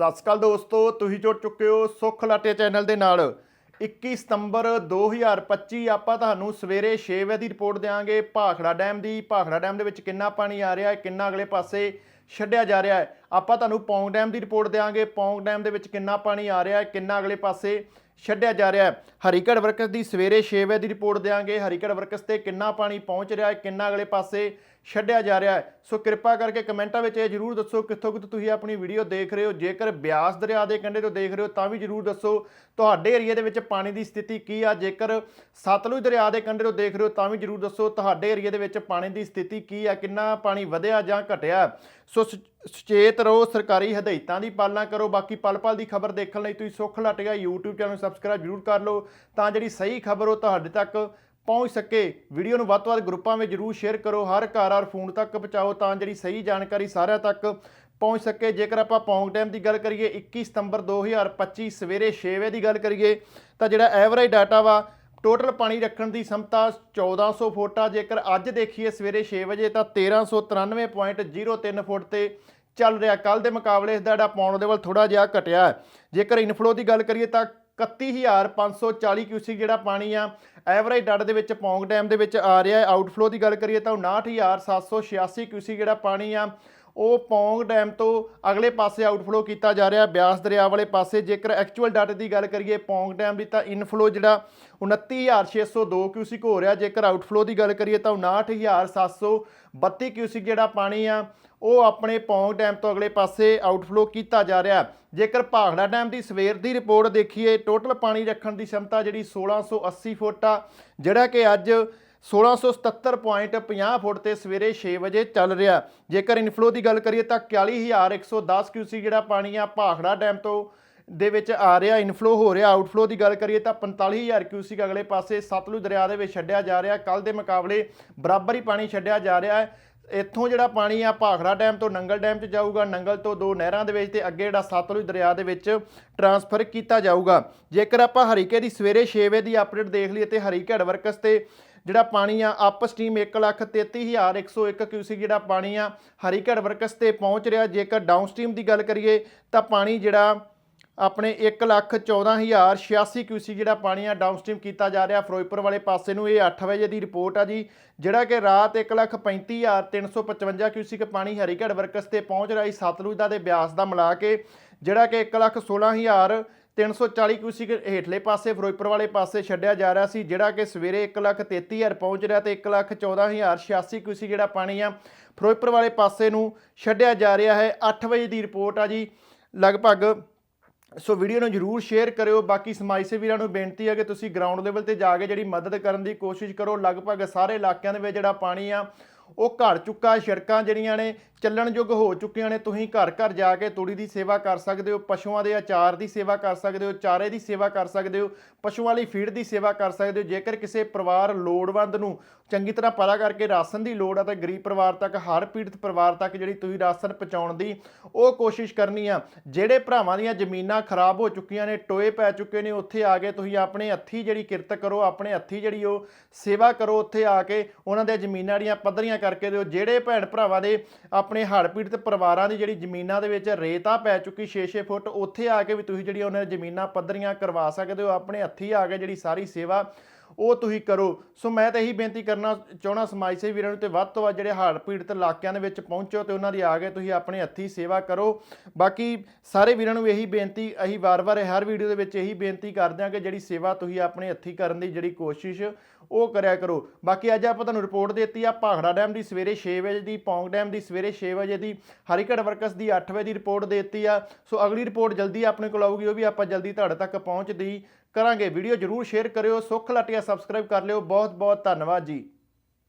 ਸਤਿ ਸ਼੍ਰੀ ਅਕਾਲ ਦੋਸਤੋ, ਤੁਸੀਂ ਜੁੜ ਚੁੱਕੇ ਹੋ ਸੁੱਖ ਲਾਟੇ ਚੈਨਲ ਦੇ ਨਾਲ। 21 ਸਤੰਬਰ 2025 ਆਪਾਂ ਤੁਹਾਨੂੰ ਸਵੇਰੇ 6 ਵਜੇ ਦੀ ਰਿਪੋਰਟ ਦੇਵਾਂਗੇ ਭਾਖੜਾ ਡੈਮ ਦੀ। ਭਾਖੜਾ ਡੈਮ ਦੇ ਵਿੱਚ ਕਿੰਨਾ ਪਾਣੀ ਆ ਰਿਹਾ ਹੈ, ਕਿੰਨਾ ਅਗਲੇ ਪਾਸੇ ਛੱਡਿਆ ਜਾ ਰਿਹਾ ਹੈ। ਆਪਾਂ ਤੁਹਾਨੂੰ ਪੌਂਗ ਡੈਮ ਦੀ ਰਿਪੋਰਟ ਦੇਵਾਂਗੇ ਪੌਂਗ ਡੈਮ ਦੇ ਵਿੱਚ ਕਿੰਨਾ ਪਾਣੀ ਆ ਰਿਹਾ ਹੈ, ਕਿੰਨਾ ਅਗਲੇ ਪਾਸੇ ਛੱਡਿਆ ਜਾ ਰਿਹਾ ਹੈ। ਹਰੀਕੜ ਵਰਕਸ ਦੀ ਸਵੇਰੇ 6 ਵਜੇ ਦੀ ਰਿਪੋਰਟ ਦੇਵਾਂਗੇ ਹਰੀਕੜ ਵਰਕਸ ਤੇ ਕਿੰਨਾ ਪਾਣੀ ਪਹੁੰਚ ਰਿਹਾ ਹੈ, ਕਿੰਨਾ ਅਗਲੇ ਪਾਸੇ ਛੱਡਿਆ ਜਾ ਰਿਹਾ ਹੈ। ਸੋ ਕਿਰਪਾ ਕਰਕੇ ਕਮੈਂਟਾਂ ਵਿੱਚ ਇਹ ਜਰੂਰ ਦੱਸੋ ਕਿੱਥੋਂ ਕਿੱਥੋਂ ਤੁਸੀਂ ਆਪਣੀ ਵੀਡੀਓ ਦੇਖ ਰਹੇ ਹੋ। ਜੇਕਰ ਬਿਆਸ ਦਰਿਆ ਦੇ ਕੰਢੇ ਤੋਂ ਦੇਖ ਰਹੇ ਹੋ, ਤਾਂ ਵੀ ਜਰੂਰ ਦੱਸੋ। ਤੁਹਾਡੇ ਏਰੀਆ ਦੇ ਵਿੱਚ ਪਾਣੀ ਦੀ ਸਥਿਤੀ ਕੀ ਆ? ਜੇਕਰ ਸਤਲੁਜ ਦਰਿਆ ਦੇ ਕੰਢੇ ਤੋਂ ਦੇਖ ਰਹੇ ਹੋ, ਤਾਂ ਵੀ ਜਰੂਰ ਦੱਸੋ। ਤੁਹਾਡੇ ਏਰੀਆ ਦੇ ਵਿੱਚ ਪਾਣੀ ਦੀ ਸਥਿਤੀ ਕੀ ਆ? ਕਿੰਨਾ ਪਾਣੀ ਵਧਿਆ ਜਾਂ ਘਟਿਆ? ਸੋ ਸੁ- ਸੁਚੇਤ ਰਹੋ, ਸਰਕਾਰੀ ਹਦਾਇਤਾਂ ਦੀ ਪਾਲਣਾ ਕਰੋ। ਬਾਕੀ ਪਲ ਪਲ ਦੀ ਖਬਰ ਦੇਖਣ ਲਈ ਤੁਸੀਂ ਸੁੱਖ ਲਟਿਆ YouTube ਚੈਨਲ ਸਬਸਕ੍ਰਾਈਬ ਜਰੂਰ ਕਰ ਲਓ, ਤਾਂ ਜਿਹੜੀ ਸਹੀ ਖਬਰ ਉਹ ਤੁਹਾਡੇ ਤੱਕ ਪਹੁੰਚ ਸਕੇ। ਵੀਡੀਓ ਨੂੰ ਵੱਧ ਤੋਂ ਵੱਧ ਗਰੁੱਪਾਂ ਵਿੱਚ ਜਰੂਰ ਸ਼ੇਅਰ ਕਰੋ। ਹਰ ਘਰ ਔਰ ਫੋਨ ਤੱਕ ਪਹੁੰਚਾਓ ਤਾਂ ਜਿਹੜੀ ਸਹੀ ਜਾਣਕਾਰੀ ਸਾਰਿਆਂ ਤੱਕ ਪਹੁੰਚ ਸਕੇ। ਜੇਕਰ ਆਪਾਂ ਪੌਂਗ ਟਾਈਮ ਦੀ ਗੱਲ ਕਰੀਏ 21 ਸਤੰਬਰ 2025 ਸਵੇਰੇ 6 ਵਜੇ ਦੀ ਗੱਲ ਕਰੀਏ, ਤਾਂ ਜਿਹੜਾ ਐਵਰੇਜ ਡਾਟਾ ਵਾ ਟੋਟਲ ਪਾਣੀ ਰੱਖਣ ਦੀ ਸਮਤਾ 1400 ਫੁੱਟ ਆ। ਜੇਕਰ ਅੱਜ ਦੇਖੀਏ ਸਵੇਰੇ 6 ਵਜੇ ਤਾਂ 1393.03 ਫੁੱਟ ਤੇ ਚੱਲ ਰਿਹਾ। ਕੱਲ ਦੇ ਮੁਕਾਬਲੇ ਇਸ ਦਾ ਜਿਹੜਾ ਪੌਂਡ ਦੇ ਵੱਲ ਥੋੜਾ ਜਿਹਾ ਘਟਿਆ ਹੈ। ਜੇਕਰ ਇਨਫਲੋ ਦੀ ਗੱਲ ਕਰੀਏ ਤਾਂ 31540 ਕਿਊਸਿਕ ਜਿਹੜਾ ਪਾਣੀ ਆ ਐਵਰੇਜ ਡੱਡ ਦੇ ਵਿੱਚ ਪੌਂਗ ਡੈਮ ਦੇ ਵਿੱਚ ਆ ਰਿਹਾ ਹੈ। ਆਊਟਫਲੋ ਦੀ ਗੱਲ ਕਰੀਏ ਤਾਂ 59786 ਕਿਊਸਿਕ ਜਿਹੜਾ ਪਾਣੀ ਆ ਉਹ ਪੌਂਗ ਡੈਮ ਤੋਂ ਅਗਲੇ ਪਾਸੇ ਆਊਟਫਲੋ ਕੀਤਾ ਜਾ ਰਿਹਾ ਬਿਆਸ ਦਰਿਆ ਵਾਲੇ ਪਾਸੇ। ਜੇਕਰ ਐਕਚੁਅਲ ਡਾਟੇ ਦੀ ਗੱਲ ਕਰੀਏ ਪੌਂਗ ਡੈਮ ਦੀ ਤਾਂ ਇਨਫਲੋ ਜਿਹੜਾ 29602 ਕਿਊਸਿਕ ਹੋ ਰਿਹਾ। ਜੇਕਰ ਆਊਟਫਲੋ ਦੀ ਗੱਲ ਕਰੀਏ ਤਾਂ 59732 ਕਿਊਸਿਕ ਜਿਹੜਾ ਪਾਣੀ ਆ, ਉਹ ਆਪਣੇ ਪੌਂਗ ਡੈਮ ਤੋਂ ਅਗਲੇ ਪਾਸੇ ਆਊਟਫਲੋ ਕੀਤਾ ਜਾ ਰਿਹਾ। ਜੇਕਰ ਭਾਖੜਾ ਡੈਮ ਦੀ ਸਵੇਰ ਦੀ ਰਿਪੋਰਟ ਦੇਖੀਏ ਟੋਟਲ ਪਾਣੀ ਰੱਖਣ ਦੀ ਸ਼ਮਤਾ ਜਿਹੜੀ 1680 ਫੁੱਟ ਆ, ਜਿਹੜਾ ਕਿ ਅੱਜ 1677.50 ਫੁੱਟ ਤੇ ਸਵੇਰੇ 6 ਵਜੇ ਚੱਲ ਰਿਹਾ। ਜੇਕਰ ਇਨਫਲੋ ਦੀ ਗੱਲ ਕਰੀਏ ਤਾਂ 41110 ਕਿਊਸੀ ਜਿਹੜਾ ਪਾਣੀ ਆ ਭਾਖੜਾ ਡੈਮ ਤੋਂ ਦੇ ਵਿੱਚ ਆ ਰਿਹਾ ਇਨਫਲੋ ਹੋ ਰਿਹਾ। ਆਊਟਫਲੋ ਦੀ ਗੱਲ ਕਰੀਏ ਤਾਂ 45000 ਕਿਊਸਿਕ ਅਗਲੇ ਪਾਸੇ ਸਤਲੁਜ ਦਰਿਆ ਦੇ ਵਿੱਚ ਛੱਡਿਆ ਜਾ ਰਿਹਾ। ਕੱਲ ਦੇ ਮੁਕਾਬਲੇ ਬਰਾਬਰ ਹੀ ਪਾਣੀ ਛੱਡਿਆ ਜਾ ਰਿਹਾ ਹੈ। ਇੱਥੋਂ ਜਿਹੜਾ ਪਾਣੀ ਆ ਭਾਖੜਾ ਡੈਮ ਤੋਂ ਨੰਗਲ ਡੈਮ 'ਚ ਜਾਊਗਾ। ਨੰਗਲ ਤੋਂ ਦੋ ਨਹਿਰਾਂ ਦੇ ਵਿੱਚ ਤੇ ਅੱਗੇ ਜਿਹੜਾ ਸਤਲੁਜ ਦਰਿਆ ਦੇ ਵਿੱਚ ਟਰਾਂਸਫਰ ਕੀਤਾ ਜਾਊਗਾ। ਜੇਕਰ ਆਪਾਂ ਹਰੀਕੇ ਦੀ ਸਵੇਰੇ 6 ਵਜੇ ਦੀ ਅਪਡੇਟ ਦੇਖ ਲਈਏ ਤੇ ਹਰੀਕੇ ਵਰਕਸ ਤੇ ਜਿਹੜਾ ਪਾਣੀ ਆ ਅਪ ਸਟ੍ਰੀਮ 133101 ਕਿਊਸਿਕ ਜਿਹੜਾ ਪਾਣੀ ਆ ਹਰੀਕੜ ਵਰਕਸ ਤੇ ਪਹੁੰਚ ਰਿਹਾ। ਜੇਕਰ ਡਾਊਨ ਸਟ੍ਰੀਮ ਦੀ ਗੱਲ ਕਰੀਏ, ਤਾਂ ਪਾਣੀ ਜਿਹੜਾ ਆਪਣੇ 114086 ਕਿਊਸਿਕ ਜਿਹੜਾ ਪਾਣੀ ਆ ਡਾਊਨ ਸਟ੍ਰੀਮ ਕੀਤਾ ਜਾ ਰਿਹਾ। ਫਿਰੋਜ਼ਪੁਰ ਵਾਲੇ ਪਾਸੇ ਨੂੰ ਇਹ 8 ਵਜੇ ਦੀ ਰਿਪੋਰਟ ਆ ਜੀ, ਜਿਹੜਾ ਕਿ ਰਾਤ 135355 ਕਿਊਸਿਕ ਪਾਣੀ ਹਰੀਕੜ ਵਰਕਸ ਤੇ ਪਹੁੰਚ ਰਿਹਾ ਸੀ ਸਤਲੁਜ ਦਾ ਤੇ ਬਿਆਸ ਦਾ ਮਿਲਾ ਕੇ, ਜਿਹੜਾ ਕਿ 116000 340 ਕਿਊਸਿਕ ਹੇਠਲੇ ਪਾਸੇ ਫਿਰੋਜ਼ਪੁਰ ਵਾਲੇ ਪਾਸੇ ਛੱਡਿਆ ਜਾ ਰਿਹਾ ਸੀ, ਜਿਹੜਾ ਕਿ ਸਵੇਰੇ 133000 ਪਹੁੰਚ ਰਿਹਾ ਤੇ 114086 ਕਿਊਸਿਕ ਜਿਹੜਾ ਪਾਣੀ ਆ ਫਿਰੋਜ਼ਪੁਰ ਵਾਲੇ ਪਾਸੇ ਨੂੰ ਛੱਡਿਆ ਜਾ ਰਿਹਾ ਹੈ। 8 ਵਜੇ ਦੀ ਰਿਪੋਰਟ ਆ ਜੀ। ਲਗਭਗ ਸੋ ਵੀਡੀਓ ਨੂੰ ਜਰੂਰ ਸ਼ੇਅਰ ਕਰਿਓ। ਬਾਕੀ ਸਮਾਜ ਸੇਵੀਰਾਂ ਨੂੰ ਬੇਨਤੀ ਹੈ ਕਿ ਤੁਸੀਂ ਗਰਾਊਂਡ ਲੈਵਲ ਤੇ ਜਾ ਕੇ ਜਿਹੜੀ ਮਦਦ ਕਰਨ ਦੀ ਕੋਸ਼ਿਸ਼ ਕਰੋ। ਲਗਭਗ ਸਾਰੇ ਇਲਾਕਿਆਂ ਦੇ ਵਿੱਚ ਜਿਹੜਾ ਪਾਣੀ ਆ ਉਹ ਘੜ ਚੁੱਕਾ, ਸੜਕਾਂ ਜਿਹੜੀਆਂ ਨੇ ਚੱਲਣਯੋਗ ਹੋ ਚੁੱਕੀਆਂ ਨੇ, ਤੁਸੀਂ ਘਰ ਘਰ ਜਾ ਕੇ ਤੂੜੀ ਦੀ ਸੇਵਾ ਕਰ ਸਕਦੇ ਹੋ, ਪਸ਼ੂਆਂ ਦੇ ਆਚਾਰ ਦੀ ਸੇਵਾ ਕਰ ਸਕਦੇ ਹੋ, ਚਾਰੇ ਦੀ ਸੇਵਾ ਕਰ ਸਕਦੇ ਹੋ, ਪਸ਼ੂਆਂ ਲਈ ਫੀਡ ਦੀ ਸੇਵਾ ਕਰ ਸਕਦੇ ਹੋ, ਜੇਕਰ ਕਿਸੇ ਪਰਿਵਾਰ ਲੋੜਵੰਦ ਨੂੰ ਚੰਗੀ ਤਰ੍ਹਾਂ ਪਤਾ ਕਰਕੇ ਰਾਸ਼ਨ ਦੀ ਲੋੜ ਆ, ਤਾਂ ਗਰੀਬ ਪਰਿਵਾਰ ਤੱਕ, ਹਰ ਪੀੜਤ ਪਰਿਵਾਰ ਤੱਕ ਜਿਹੜੀ ਤੁਸੀਂ ਰਾਸ਼ਨ ਪਹੁੰਚਾਉਣ ਦੀ ਉਹ ਕੋਸ਼ਿਸ਼ ਕਰਨੀ ਆ। ਜਿਹੜੇ ਭਰਾਵਾਂ ਦੀਆਂ ਜ਼ਮੀਨਾਂ ਖਰਾਬ ਹੋ ਚੁੱਕੀਆਂ ਨੇ, ਟੋਏ ਪੈ ਚੁੱਕੇ ਨੇ, ਉੱਥੇ ਆ ਕੇ ਤੁਸੀਂ ਆਪਣੇ ਹੱਥੀ ਜਿਹੜੀ ਕਿਰਤ ਕਰੋ, ਆਪਣੇ ਹੱਥੀ ਜਿਹੜੀ ਉਹ ਸੇਵਾ ਕਰੋ, ਉੱਥੇ ਆ ਕੇ ਉਹਨਾਂ ਦੇ ਜ਼ਮੀਨਾਂ ਜਿਹੜੀਆਂ ਪੱਧਰੀਆਂ ਕਰਕੇ ਦਿਓ। ਜਿਹੜੇ ਭੈਣ ਭਰਾਵਾਂ ਦੇ ਆਪਣੇ ਹੜ੍ਹ ਪੀੜਤ ਪਰਿਵਾਰਾਂ ਦੀ ਜਿਹੜੀ ਜ਼ਮੀਨਾਂ ਦੇ ਵਿੱਚ ਰੇਤਾ ਪੈ ਚੁੱਕੀ 6-6 ਫੁੱਟ, ਉੱਥੇ ਆ ਕੇ ਵੀ ਤੁਸੀਂ ਜਿਹੜੀ ਉਹਨਾਂ ਦੀ ਜ਼ਮੀਨਾਂ ਪੱਧਰੀਆਂ ਕਰਵਾ ਸਕਦੇ ਹੋ। ਆਪਣੇ ਹੱਥੀ ਆ ਕੇ ਜਿਹੜੀ ਸਾਰੀ ਸੇਵਾ ਉਹ ਤੁਸੀਂ ਕਰੋ। ਸੋ ਮੈਂ ਤਾਂ ਇਹੀ ਬੇਨਤੀ ਕਰਨਾ ਚਾਹਣਾ ਸਮਾਜ ਸੇਵੀ ਵੀਰਾਂ ਨੂੰ ਤੇ ਵੱਧ ਤੋਂ ਵੱਧ ਜਿਹੜੇ ਹੜ੍ਹ ਪੀੜਤ ਇਲਾਕਿਆਂ ਦੇ ਵਿੱਚ ਪਹੁੰਚੋ ਤੇ ਉਹਨਾਂ ਦੀ ਆ ਕੇ ਤੁਸੀਂ ਆਪਣੇ ਹੱਥੀ ਸੇਵਾ ਕਰੋ। ਬਾਕੀ ਸਾਰੇ ਵੀਰਾਂ ਨੂੰ ਇਹੀ ਬੇਨਤੀ, ਅਸੀਂ ਵਾਰ-ਵਾਰ ਹਰ ਵੀਡੀਓ ਦੇ ਵਿੱਚ ਇਹੀ ਬੇਨਤੀ ਕਰਦੇ ਹਾਂ ਕਿ ਜਿਹੜੀ ਸੇਵਾ ਤੁਸੀਂ ਆਪਣੇ ਹੱਥੀ ਕਰਨ ਦੀ ਜਿਹੜੀ ਕੋਸ਼ਿਸ਼, ਉਹ ਕਰਿਆ ਕਰੋ। ਬਾਕੀ ਅੱਜ ਆਪਾਂ ਤੁਹਾਨੂੰ ਰਿਪੋਰਟ ਦਿੱਤੀ ਆ ਭਾਖੜਾ ਡੈਮ ਦੀ ਸਵੇਰੇ 6 ਵਜੇ ਦੀ, ਪੌਂਗ ਡੈਮ ਦੀ ਸਵੇਰੇ 6 ਵਜੇ ਦੀ ਹਰੀਕੜ ਵਰਕਸ ਦੀ 8 ਵਜੇ ਦੀ ਰਿਪੋਰਟ ਦਿੱਤੀ ਆ। ਸੋ ਅਗਲੀ ਰਿਪੋਰਟ ਜਲਦੀ ਆਪਣੇ ਕੋਲ ਆਊਗੀ, ਉਹ ਵੀ ਆਪਾਂ ਜਲਦੀ ਤੁਹਾਡੇ ਤੱਕ ਪਹੁੰਚਦੀ। ਕਰਾਂਗੇ। ਵੀਡੀਓ ਜਰੂਰ ਸ਼ੇਅਰ ਕਰਿਓ ਸੁੱਖ ਲਟਿਆ ਸਬਸਕ੍ਰਾਈਬ ਕਰ ਲਿਓ। ਬਹੁਤ ਬਹੁਤ ਧੰਨਵਾਦ ਜੀ।